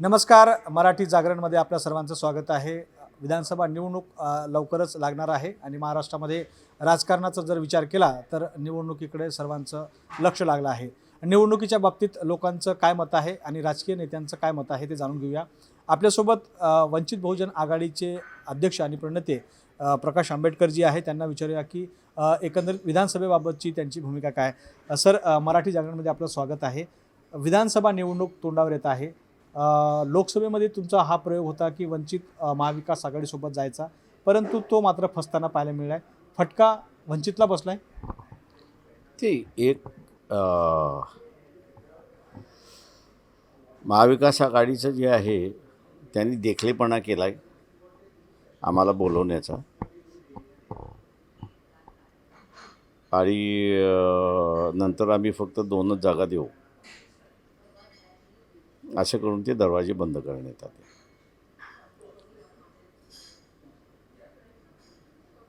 नमस्कार. मराठी जागरणमध्ये आपल्या सर्वांचं स्वागत आहे. विधानसभा निवडणूक लवकरच लागणार आहे आणि महाराष्ट्रामध्ये राजकारणाचा जर विचार केला तर निवडणुकीकडे सर्वांचं लक्ष लागलं आहे. निवडणुकीच्या बाबतीत लोकांचं काय मत आहे आणि राजकीय नेत्यांचं काय मत आहे ते जाणून घेऊया. आपल्यासोबत वंचित बहुजन आघाडीचे अध्यक्ष आणि प्रणेते प्रकाश आंबेडकरजी आहे. त्यांना विचारूया की एकंदरीत विधानसभेबाबतची त्यांची भूमिका काय? सर मराठी जागरणमध्ये आपलं स्वागत आहे. विधानसभा निवडणूक तोंडावर येत आहे. लोकसभेमध्ये तुमचा हा प्रयोग होता की वंचित महाविकास आघाडीसोबत जायचा. परंतु तो मात्र फसताना पाहायला मिळाला फटका वंचितला बसलाय? ते एक महाविकास आघाडीचं जे आहे त्यांनी देखलेपणा केला आहे आम्हाला बोलवण्याचा. आणि नंतर आम्ही फक्त दोनच जागा देऊ. असं करून ते दरवाजे बंद करण्यात आले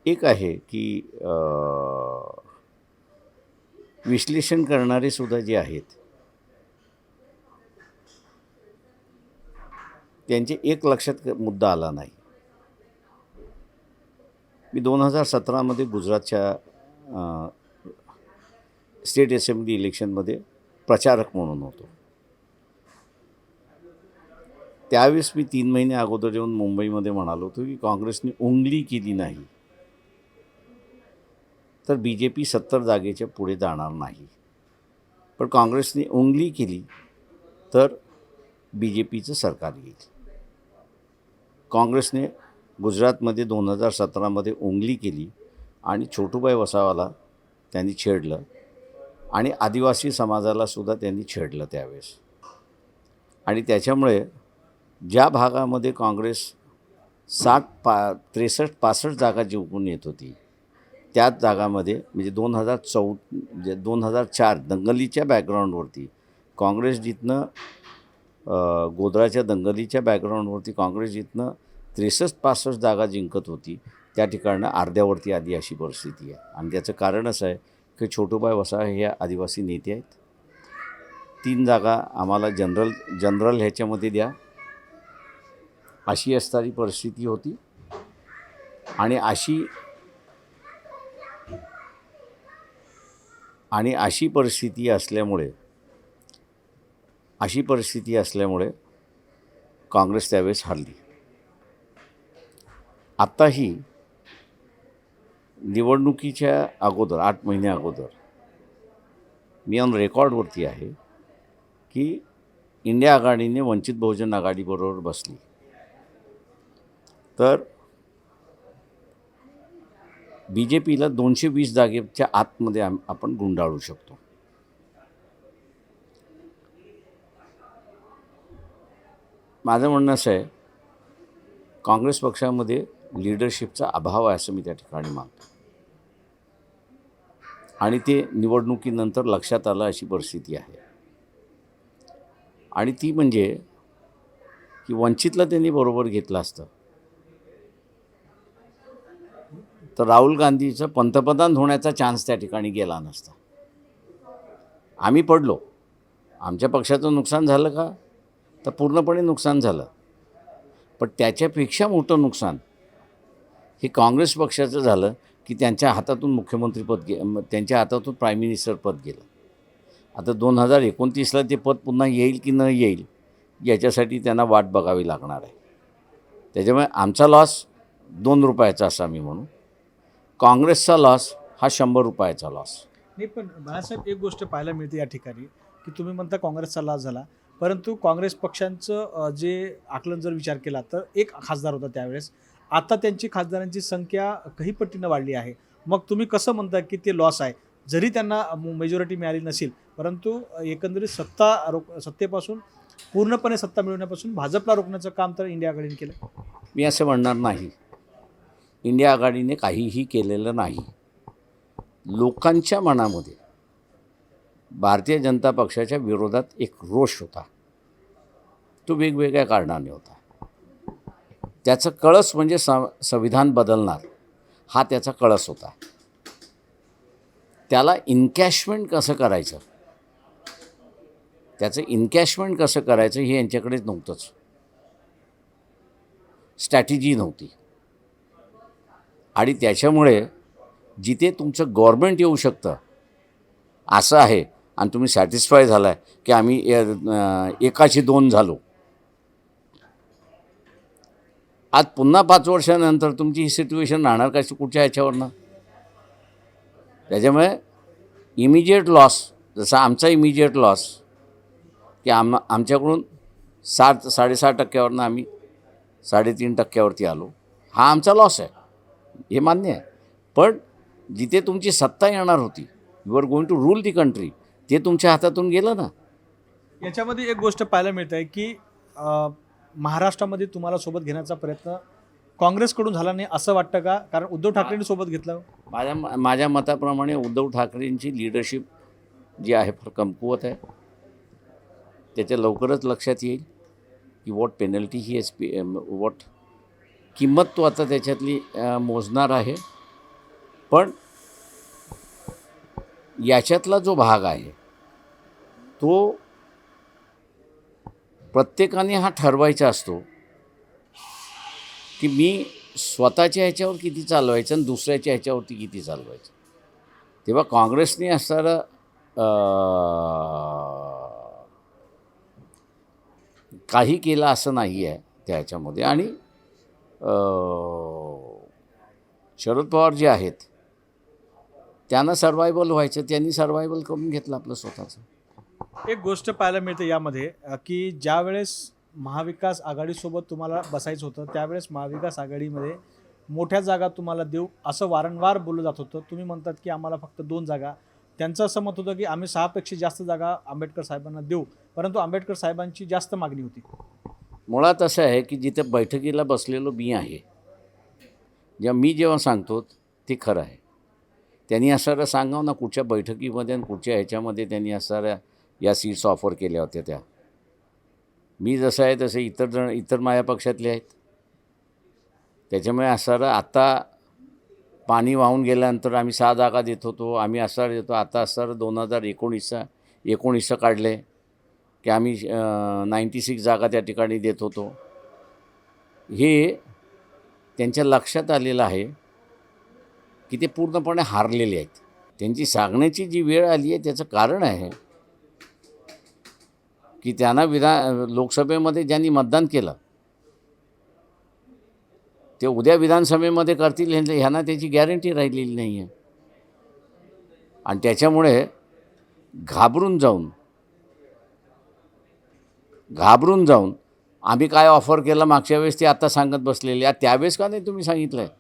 एक आहे की विश्लेषण करणारे सुद्धा जे आहेत त्यांचे एक लक्षात मुद्दा आला नाही. मी दोन हजार सतरामध्ये गुजरातच्या स्टेट असेंब्ली इलेक्शनमध्ये प्रचारक म्हणून होतो. त्यावेळेस मी तीन महिने अगोदर येऊन मुंबईमध्ये म्हणालो होतो की काँग्रेसने उंगली केली नाही तर बी जे पी सत्तर जागेच्या पुढे जाणार नाही. पण काँग्रेसने उंगली केली तर बी जे पीचं सरकार येईल. काँग्रेसने गुजरातमध्ये दोन हजार सतरामध्ये उंगली केली आणि छोटूबाई वसावाला त्यांनी छेडलं आणि आदिवासी समाजाला सुद्धा त्यांनी छेडलं त्यावेळेस. आणि त्याच्यामुळे ज्या भागामध्ये काँग्रेस साठ पा त्रेसष्ट पासष्ट जागा जिंकून येत होती त्याच जागामध्ये म्हणजे दोन हजार चौ म्हणजे दोन हजार चार दंगलीच्या बॅकग्राऊंडवरती काँग्रेस जिथनं गोधराच्या दंगलीच्या बॅकग्राऊंडवरती काँग्रेस जिथनं त्रेसष्ट पासष्ट जागा जिंकत होती त्या ठिकाणं अर्ध्यावरती आली अशी परिस्थिती आहे. आणि त्याचं कारण असं आहे की छोटूबाई वसावे हे आदिवासी नेते आहेत. तीन जागा आम्हाला जनरल जनरल ह्याच्यामध्ये द्या अशी असणारी परिस्थिती होती. आणि अशी आणि अशी परिस्थिती असल्यामुळे अशी परिस्थिती असल्यामुळे काँग्रेस त्यावेळेस हरली. आत्ताही निवडणुकीच्या अगोदर आठ महिन्या अगोदर मी ऑन रेकॉर्डवरती आहे की इंडिया आघाडीने वंचित बहुजन आघाडीबरोबर बसली. तर बी जे पीला दोनशे वीस जागेच्या आतमध्ये आम आपण गुंडाळू शकतो. माझं म्हणणं असं आहे काँग्रेस पक्षामध्ये लिडरशिपचा अभाव आहे असं मी त्या ठिकाणी मानतो. आणि ते निवडणुकीनंतर लक्षात आलं अशी परिस्थिती आहे. आणि ती म्हणजे की वंचितला त्यांनी बरोबर घेतलं असतं. तर राहुल गांधीचं पंतप्रधान होण्याचा चान्स त्या ठिकाणी गेला नसता. आम्ही पडलो. आमच्या पक्षाचं नुकसान झालं का? तर पूर्णपणे नुकसान झालं. पण त्याच्यापेक्षा मोठं नुकसान हे काँग्रेस पक्षाचं झालं की त्यांच्या हातातून मुख्यमंत्रीपद गे म- त्यांच्या हातातून प्राईम मिनिस्टर पद गेलं. आता दोन हजार एकोणतीसला ते पद पुन्हा येईल की न येईल याच्यासाठी त्यांना वाट बघावी लागणार आहे. त्याच्यामुळे आमचा लॉस दोन रुपयाचा असा मी म्हणू. काँग्रेसचा लॉस हा शंभर रुपयाचा लॉस नाही पण बाळासाहेब एक गोष्ट पाहायला मिळते या ठिकाणी की तुम्ही म्हणता काँग्रेसचा लाभ झाला परंतु काँग्रेस पक्षांचं जे आकलन जर विचार केला तर एक खासदार होता त्यावेळेस. आता त्यांची खासदारांची संख्या काही पटीनं वाढली आहे. मग तुम्ही कसं म्हणता की ते लॉस आहे? जरी त्यांना मेजॉरिटी मिळाली नसेल परंतु एकंदरीत सत्ता रोख सत्तेपासून पूर्णपणे सत्ता मिळवण्यापासून भाजपला रोखण्याचं काम तर इंडिया आघाडीने केलं. मी असं म्हणणार नाही. इंडिया आघाडीने काहीही केलेलं नाही. लोकांच्या मनामध्ये भारतीय जनता पक्षाच्या विरोधात एक रोष होता. तो वेगवेगळ्या कारणाने होता. त्याचं कळस म्हणजे संविधान बदलणार हा त्याचा कळस होता. त्याला इन्कॅशमेंट कसं करायचं? त्याचं इन्कॅशमेंट कसं करायचं हे यांच्याकडेच नव्हतंच. स्ट्रॅटेजी नव्हती. आणि त्याच्यामुळे जिथे तुमचं गव्हर्मेंट येऊ शकतं असं आहे. आणि तुम्ही सॅटिस्फाय झाला आहे की आम्ही एकाशी दोन झालो. आज पुन्हा पाच वर्षानंतर तुमची ही सिच्युएशन राहणार का कुठच्या ह्याच्यावरनं? त्याच्यामुळे इमिजिएट लॉस जसा आमचा इमिजिएट लॉस की आम आमच्याकडून सात साडेसहा टक्क्यावरनं आम्ही साडेतीन टक्क्यावरती आलो. हा आमचा लॉस आहे. हे मान्य आहे. पण जिथे तुमची सत्ता येणार होती you are going to rule the country ते तुमच्या हातातून गेलं ना. याच्यामध्ये एक गोष्ट पाहायला मिळत आहे की महाराष्ट्रामध्ये तुम्हाला सोबत घेण्याचा प्रयत्न काँग्रेसकडून झाला नाही असं वाटतं का? कारण उद्धव ठाकरेंनी सोबत घेतलं. माझ्या माझ्या मताप्रमाणे उद्धव ठाकरेंची लिडरशिप जी आहे फार कमकुवत आहे. त्याच्या लवकरच लक्षात येईल की वॉट पेनल्टी ही एस पी वॉट किंमत तो आता त्याच्यातली मोजणार आहे. पण याच्यातला जो भाग आहे तो प्रत्येकाने हा ठरवायचा असतो की मी स्वतःच्या ह्याच्यावर किती चालवायचं आणि दुसऱ्याच्या ह्याच्यावरती किती चालवायचं. तेव्हा काँग्रेसने असणारं काही केलं असं नाही आहे त्या ह्याच्यामध्ये आणि शरद पवार जे आहेत त्यांना सर्वायवल व्हायचं त्यांनी सर्वायवल करून घेतलं आपलं स्वतःचं. एक गोष्ट पाहायला मिळते यामध्ये की ज्या वेळेस महाविकास आघाडीसोबत तुम्हाला बसायचं होतं त्यावेळेस महाविकास आघाडीमध्ये मोठ्या जागा तुम्हाला देऊ असं वारंवार बोललं जात होतं. तुम्ही म्हणतात की आम्हाला फक्त दोन जागा. त्यांचं असं मत होतं की आम्ही सहापेक्षा जास्त जागा आंबेडकर साहेबांना देऊ परंतु आंबेडकर साहेबांची जास्त मागणी होती. मुळात असं आहे की जिथे बैठकीला बसलेलो मी आहे जेव्हा मी जेव्हा सांगतो ते खरं आहे. त्यांनी असणारं सांगावं ना कुठच्या बैठकीमध्ये आणि कुठच्या ह्याच्यामध्ये त्यांनी असणाऱ्या या सीट्स ऑफर केल्या होत्या त्या. मी जसं आहे तसे इतर जण इतर माझ्या पक्षातले आहेत. त्याच्यामुळे असणारं आता पाणी वाहून गेल्यानंतर आम्ही सहा जागा देत होतो आम्ही असणार देतो आता असणार दोन हजार एकोणीसचा एकोणीसचं काढले. की आम्ही नाईंटी सिक्स जागा त्या ठिकाणी देत होतो. हे त्यांच्या लक्षात आलेलं आहे की ते पूर्णपणे हारलेले आहेत. त्यांची सांगण्याची जी वेळ आली आहे त्याचं कारण आहे की त्यांना विधान लोकसभेमध्ये ज्यांनी मतदान केलं ते उद्या विधानसभेमध्ये करतील ह्यांना ह्यांना त्याची गॅरंटी राहिलेली नाही आहे आणि त्याच्यामुळे घाबरून जाऊन घाबरून जाऊन आम्ही काय ऑफर केलं मागच्या वेळेस ते आता सांगत बसलेले आहे. त्यावेळेस का नाही तुम्ही सांगितलं आहे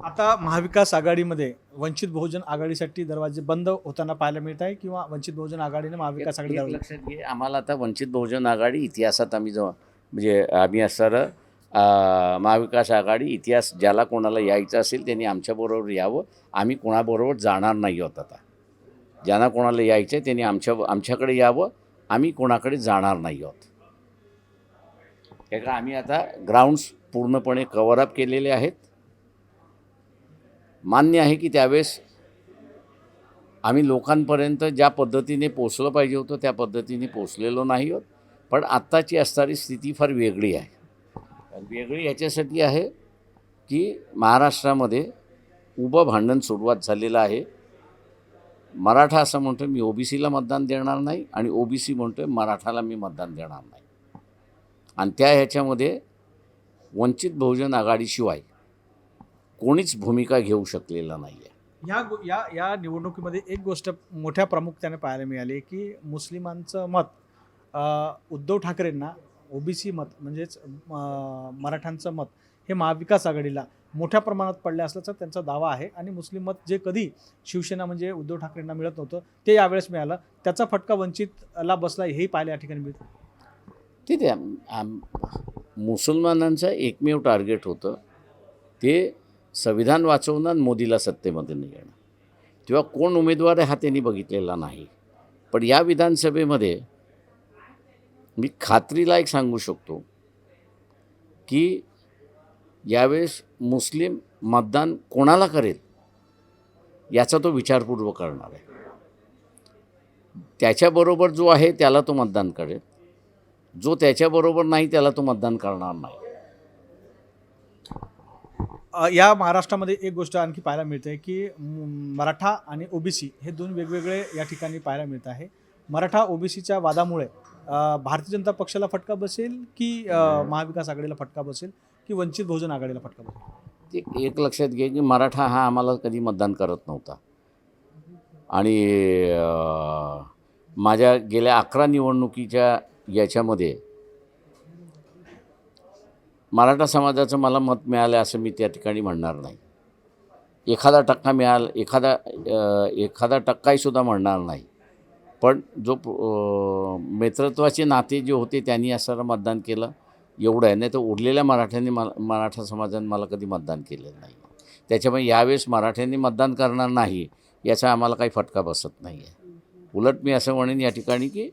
आता महाविकास आघाडीमध्ये वंचित बहुजन आघाडीसाठी दरवाजे बंद होताना पाहायला मिळत आहे किंवा वंचित बहुजन आघाडीने महाविकास आघाडी दरवाजे लक्षात घे आम्हाला आता वंचित बहुजन आघाडी इतिहासात आम्ही जेव्हा म्हणजे आम्ही असणारं अं, महाविकास आघाडी इतिहास ज्याला कोणाला यायचं असेल त्यांनी आमच्याबरोबर यावं. आम्ही कोणाबरोबर जाणार नाही आहोत आता. ज्यांना कोणाला यायचं आहे त्यांनी आमच्या आमच्याकडे यावं आम्ही कोणाकडे जाणार नाही आहोत. कारण आम्ही आता ग्राउंड्स पूर्णपणे कव्हरअप केलेले आहेत. मान्य आहे की त्यावेळेस आम्ही लोकांपर्यंत ज्या पद्धतीने पोचलं पाहिजे होतं त्या पद्धतीने पोचलेलो नाही आहोत. पण आत्ताची असणारी स्थिती फार वेगळी आहे. वेगळी याच्यासाठी आहे की महाराष्ट्रामध्ये उभं भांडण सुरुवात झालेलं आहे. मराठा असं म्हणतो मी ओबीसीला मतदान देणार नाही आणि ओबीसी म्हणतो मराठाला मी मतदान देणार नाही. आणि त्या ह्याच्यामध्ये वंचित बहुजन आघाडीशिवाय कोणीच भूमिका घेऊ शकलेला नाही आहे या गो- या या निवडणुकीमध्ये एक गोष्ट मोठ्या प्रामुख्याने पाहायला मिळाली की मुस्लिमांचं मत उद्धव ठाकरेंना ओबीसी मत म्हणजेच मराठ्यांचं मत हे महाविकास आघाडीला मोठ्या प्रमाणात पडल्या असल्याचा त्यांचा दावा आहे. आणि मुस्लिम मत जे कधी शिवसेना म्हणजे उद्धव ठाकरेंना मिळत नव्हतं ते यावेळेस मिळालं. त्याचा फटका वंचितला बसला हेही पाहायला या ठिकाणी मिळतं. ठीक आहे मुसलमानांचं एकमेव टार्गेट होतं ते संविधान वाचवणं आणि मोदीला सत्तेमध्ये नाही येणं तेव्हा कोण उमेदवार आहे हा त्यांनी बघितलेला नाही. पण या विधानसभेमध्ये मी खात्रीला एक सांगू शकतो की यावेळेस मुस्लिम मतदान कोणाला करेल याचा तो विचारपूर्वक करणार आहे. त्याच्याबरोबर जो आहे त्याला तो मतदान करेल. जो त्याच्याबरोबर नाही त्याला तो मतदान करणार नाही. या महाराष्ट्रामध्ये एक गोष्ट आणखी पाहायला मिळते की मराठा आणि ओबीसी हे दोन वेगवेगळे या ठिकाणी पाहायला मिळत आहे. मराठा ओबीसीच्या वादामुळे भारतीय जनता पक्षाला फटका बसेल की महाविकास आघाडीला फटका बसेल? की वंचित बहुजन आघाडीला फटका ते एक लक्षात घे की मराठा हा आम्हाला कधी मतदान करत नव्हता. आणि माझ्या गेल्या अकरा निवडणुकीच्या याच्यामध्ये मराठा समाजाचं मला मत मिळालं असं मी त्या ठिकाणी म्हणणार नाही. एखादा टक्का मिळाला एखादा एखादा टक्काही सुद्धा म्हणणार नाही. पण जो मित्रत्वाचे नाते जे होते त्यांनी असं मतदान केलं. एवढं आहे. नाही तर उरलेल्या मराठ्यांनी मला मराठा समाजाने मला कधी मतदान केलेलं नाही. त्याच्यामुळे यावेळेस मराठ्यांनी मतदान करणार नाही याचा आम्हाला काही फटका बसत नाही आहे. उलट मी असं म्हणेन या ठिकाणी की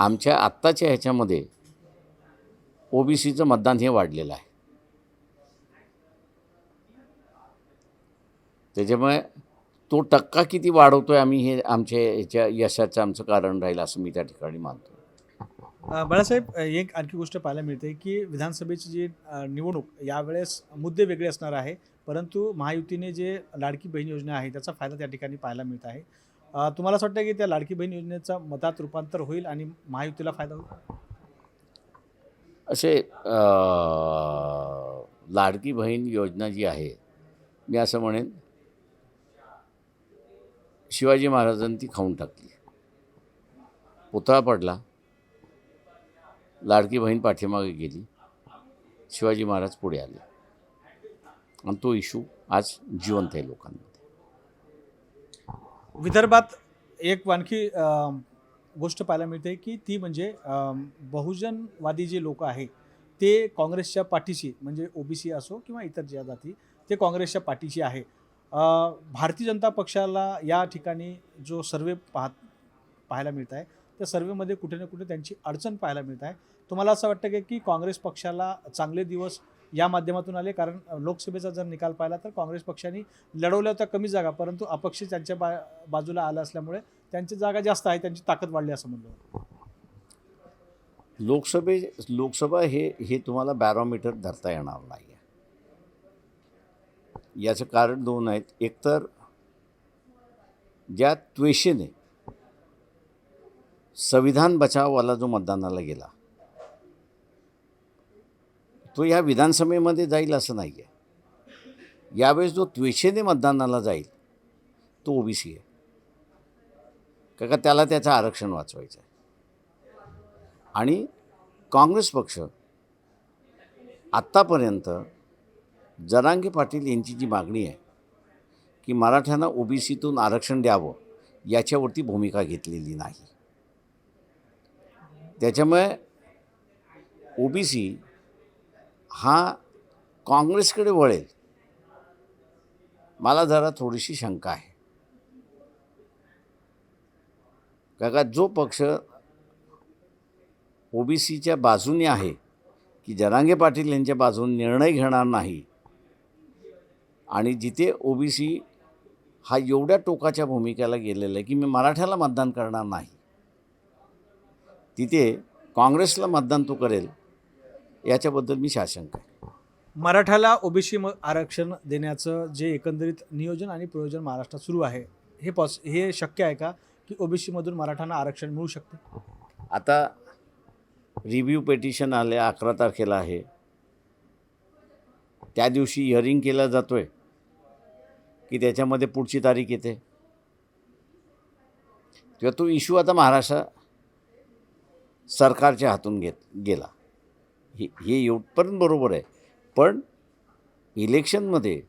आमच्या आत्ताच्या ह्याच्यामध्ये ओ बी सीचं मतदान हे वाढलेलं आहे. त्याच्यामुळे तो टक्का किती वाढवतो आहे आम्ही हे आमच्या ह्याच्या यशाचं आमचं कारण राहील असं मी त्या ठिकाणी मानतो बाळासाहेब एक आणखी गोष्ट पाहायला मिळते की विधानसभेची जी निवडणूक यावेळेस मुद्दे वेगळे असणार आहे परंतु महायुतीने जे लाडकी बहीण योजना आहे त्याचा फायदा त्या ठिकाणी पाहायला मिळत आहे. तुम्हाला असं वाटतं की त्या लाडकी बहीण योजनेचा मतात रूपांतर होईल आणि महायुतीला फायदा होईल? असे लाडकी बहीण योजना जी आहे मी असं म्हणेन शिवाजी महाराजांनी ती खाऊन टाकली. पुतळा पडला. लाडकी बहीण पाठीमागे गेली. शिवाजी महाराज पुढे आले. आणि तो इशू आज जिवंत आहे लोकांमध्ये. विदर्भात एक आणखी गोष्ट पाहायला मिळते की ती म्हणजे बहुजनवादी जे लोक आहे ते काँग्रेसच्या पाठीशी म्हणजे ओबीसी असो किंवा इतर ज्या जाती ते काँग्रेसच्या पाठीशी आहे. भारतीय जनता पक्षाला या ठिकाणी जो सर्वे पाहत पाहायला मिळत आहे त्या सर्वेमध्ये कुठे ना कुठे त्यांची अडचण पाहायला मिळत आहे. तुम्हाला असं वाटतं की की काँग्रेस पक्षाला चांगले दिवस या माध्यमातून आले? कारण लोकसभेचा जर निकाल पाहिला तर काँग्रेस पक्षाने लढवल्या होत्या कमी जागा परंतु अपक्ष त्यांच्या बा बाजूला आलं असल्यामुळे त्यांची जागा जास्त आहे त्यांची ताकद वाढली असं म्हणलं लोकसभे लोकसभा हे हे तुम्हाला बॅरोमीटर धरता येणार नाही आहे याचं कारण दोन आहेत. एकतर ज्या त्वेषेने संविधान बचाववाला जो मतदानाला गेला तो या विधानसभेमध्ये जाईल असं नाही आहे यावेळेस जो त्वेषेने मतदानाला जाईल तो ओबीसी आहे. का का त्याला त्याचं आरक्षण वाचवायचं आहे आणि काँग्रेस पक्ष आत्तापर्यंत जरांगे पाटील यांची जी मागणी आहे की मराठ्यांना ओबीसीतून आरक्षण द्यावं याच्यावरती भूमिका घेतलेली नाही. त्याच्यामुळे ओबीसी हा काँग्रेसकडे वळेल. मला जरा थोडीशी शंका आहे. का का जो पक्ष ओबीसीच्या बाजूने आहे की जरांगे पाटील यांच्या बाजूने निर्णय घेणार नाही आणि जिथे ओबीसी हा एवढ्या टोकाच्या भूमिकेला गेलेला आहे की मी मराठ्याला मतदान करणार नाही तिथे काँग्रेसला मतदान तो करेल. याच्याबद्दल मी साशंक आहे मराठाला ओबीसी आरक्षण देण्याचं जे एकंदरीत नियोजन आणि प्रयोजन महाराष्ट्रात सुरू आहे हे पॉस हे शक्य आहे का की ओबीसीमधून मराठ्यांना आरक्षण मिळू शकते? आता रिव्ह्यू पेटिशन आले अकरा तारखेला आहे. त्या दिवशी हिअरिंग केला जातो आहे की त्याच्यामध्ये पुढची तारीख येते. किंवा तो इश्यू आता महाराष्ट्र सरकारच्या हातून घेत गेला. हे हे येऊपर्यंत बरोबर आहे. पण इलेक्शनमध्ये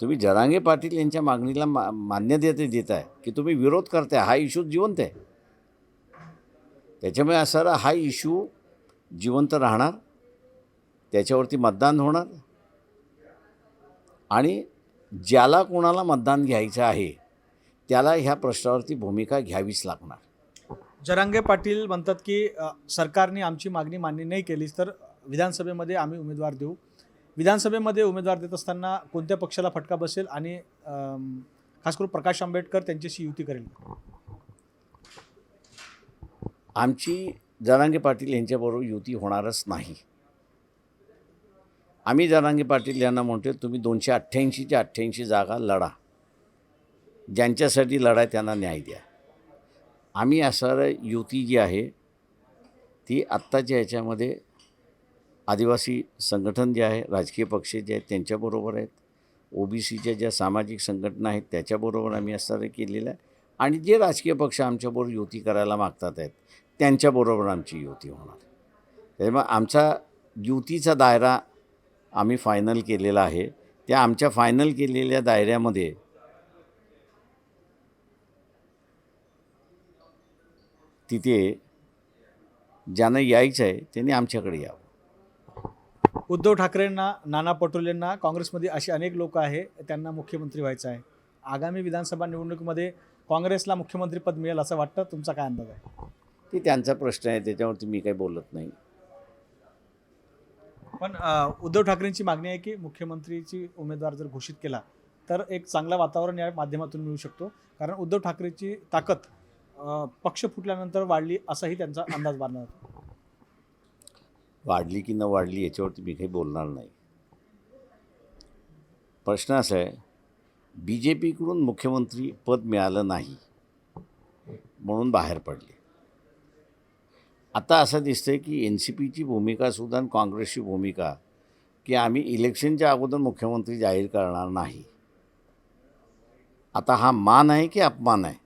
तुम्ही जरांगे पाटील यांच्या मागणीला मा मान्यता देत आहे की तुम्ही विरोध करताय. हा इश्यू जिवंत आहे. त्याच्यामुळे असं हा इश्यू जिवंत राहणार. त्याच्यावरती मतदान होणार. आणि ज्याला कोणाला मतदान घ्यायचं आहे त्याला ह्या प्रश्नावरती भूमिका घ्यावीच लागणार. जरांगे पाटील म्हणतात की अ, सरकारने आमची मागणी मान्य नाही केलीच तर विधानसभेमध्ये आम्ही उमेदवार देऊ. विधानसभेमध्ये उमेदवार देत असताना कोणत्या पक्षाला फटका बसेल आणि अम, खास करून प्रकाश आंबेडकर त्यांच्याशी युती करेल? आमची जरांगे पाटील यांच्याबरोबर युती होणारच नाही. आम्ही जरांगे पाटील यांना म्हणतो तुम्ही दोनशे अठ्ठ्याऐंशीच्या अठ्ठ्याऐंशी जागा लढा. ज्यांच्यासाठी लढाय त्यांना न्याय द्या. आम्ही असणारं युती जी आहे ती आत्ताच्या याच्यामध्ये आदिवासी संघटन जे आहे राजकीय पक्ष जे आहेत त्यांच्याबरोबर आहेत. ओ बी सीच्या ज्या सामाजिक संघटना आहेत त्याच्याबरोबर आम्ही असणारं केलेलं आहे. आणि जे राजकीय पक्ष आमच्याबरोबर युती करायला मागतात आहेत त्यांच्याबरोबर आमची युती होणार त्यामुळे आमचा युतीचा दायरा आम्ही फायनल केलेला आहे. त्या आमच्या फायनल केलेल्या दायऱ्यामध्ये तिथे ज्यांना यायचं आहे त्यांनी आमच्याकडे यावं. उद्धव ठाकरेंना नाना पटोलेंना काँग्रेसमध्ये असे अनेक लोक आहे त्यांना मुख्यमंत्री व्हायचं आहे. आगामी विधानसभा निवडणुकीमध्ये काँग्रेसला मुख्यमंत्रीपद मिळेल असं वाटतं? तुमचा काय अंदाज आहे? ते त्यांचा प्रश्न आहे त्याच्यावरती मी काही बोलत नाही. पण अ, उद्धव ठाकरेंची मागणी आहे की मुख्यमंत्रीची उमेदवार जर घोषित केला तर एक चांगलं वातावरण या माध्यमातून मिळू शकतो. कारण उद्धव ठाकरेची ताकद पक्ष फुटल्यानंतर वाढली असाही त्यांचा अंदाज बांधला जातो. वाढली की न वाढली याच्यावरती मी काही बोलणार नाही. प्रश्न असा आहे बी जे पीकडून मुख्यमंत्री पद मिळालं नाही म्हणून बाहेर पडले. आता असं दिसतंय की एन सी पीची भूमिकासुद्धा आणि काँग्रेसची भूमिका की आम्ही इलेक्शनच्या अगोदर मुख्यमंत्री जाहीर करणार नाही. आता हा मान आहे की अपमान आहे?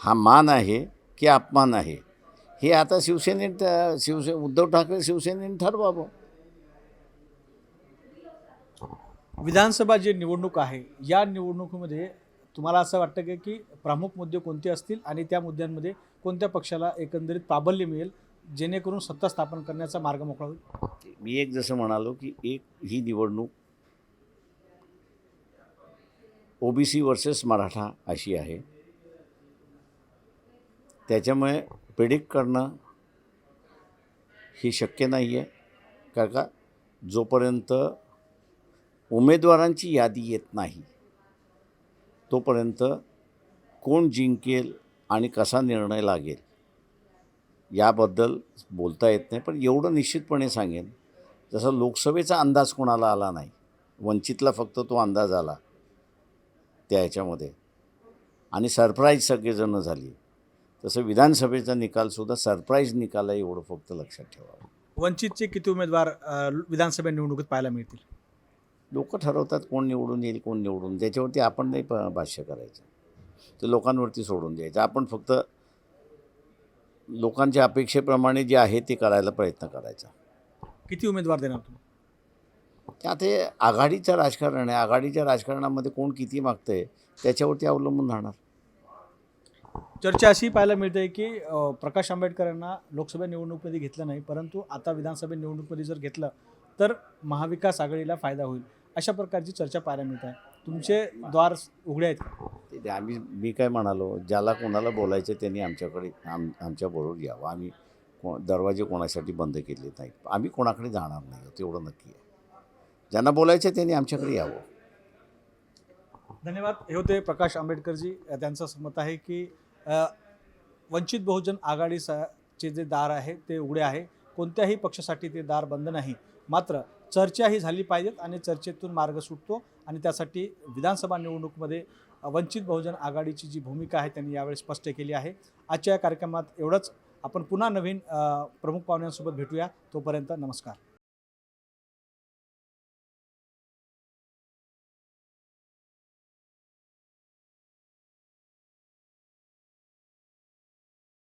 हा मान आहे की अपमान आहे. हे आता शिवसेनेत शिवसे उद्धव ठाकरे शिवसेनेने ठरवावं विधानसभा जी निवडणूक आहे या निवडणुकीमध्ये तुम्हाला असं वाटतं की की प्रमुख मुद्दे कोणते असतील आणि त्या मुद्द्यांमध्ये कोणत्या पक्षाला एकंदरीत प्राबल्य मिळेल जेणेकरून सत्ता स्थापन करण्याचा मार्ग मोकळा होईल? मी एक जसं म्हणालो की एक ही निवडणूक ओबीसी वर्सेस मराठा अशी आहे. त्याच्यामुळे प्रिडिक्ट करणं हे शक्य नाही आहे का का? जोपर्यंत उमेदवारांची यादी येत नाही तोपर्यंत कोण जिंकेल आणि कसा निर्णय लागेल याबद्दल बोलता येत नाही. पण एवढं निश्चितपणे सांगेन जसं लोकसभेचा अंदाज कोणाला आला नाही वंचितला फक्त तो अंदाज आला त्या ह्याच्यामध्ये. आणि सरप्राईज सगळेजणं झाली. तसं विधानसभेचा निकालसुद्धा सरप्राईज निकाल आहे एवढं फक्त लक्षात ठेवावं. वंचितचे किती उमेदवार विधानसभा निवडणुकीत पाहायला मिळतील? लोक ठरवतात कोण निवडून येईल कोण निवडून त्याच्यावरती आपण नाही भाष्य करायचं. ते लोकांवरती सोडून द्यायचं. आपण फक्त लोकांच्या अपेक्षेप्रमाणे जे आहे ते करायला प्रयत्न करायचा. किती उमेदवार देणार तुम्ही? त्यात हे आघाडीचं राजकारण आहे. आघाडीच्या राजकारणामध्ये कोण किती मागतंय त्याच्यावरती अवलंबून राहणार. चर्चा अशी पाहायला मिळते की प्रकाश आंबेडकर यांना लोकसभा निवडणुकीमध्ये घेतलं नाही परंतु आता विधानसभा निवडणुकीमध्ये जर घेतलं तर महाविकास आघाडीला फायदा होईल. अशा प्रकारची चर्चा पाहायला मिळत आहे. तुमचे द्वार उघडे आहेत? ते आम्ही मी काय म्हणालो ज्याला कोणाला बोलायचं त्यांनी आमच्याकडे आम आमच्याबरोबर यावं. आम्ही को दरवाजे कोणासाठी बंद केले नाहीत. आम्ही कोणाकडे जाणार नाही आहोत एवढं नक्की आहे. ज्यांना बोलायचं त्यांनी आमच्याकडे यावं. धन्यवाद. हे होते प्रकाश आंबेडकरजी. त्यांचं मत आहे की वंचित बहुजन आघाडीचे जे दार आहे ते उघडे आहे. कोणत्याही पक्षासाठी ते दार बंद नाही. मात्र चर्चा ही झाली पाहिजेत आणि चर्चेतून मार्ग सुटतो आणि त्यासाठी विधानसभा निवडणूकमध्ये वंचित बहुजन आघाडीची जी भूमिका आहे त्यांनी यावेळी स्पष्ट केली आहे. आजच्या या कार्यक्रमात एवढंच. आपण पुन्हा नवीन प्रमुख पाहुण्यांसोबत भेटूया. तोपर्यंत नमस्कार.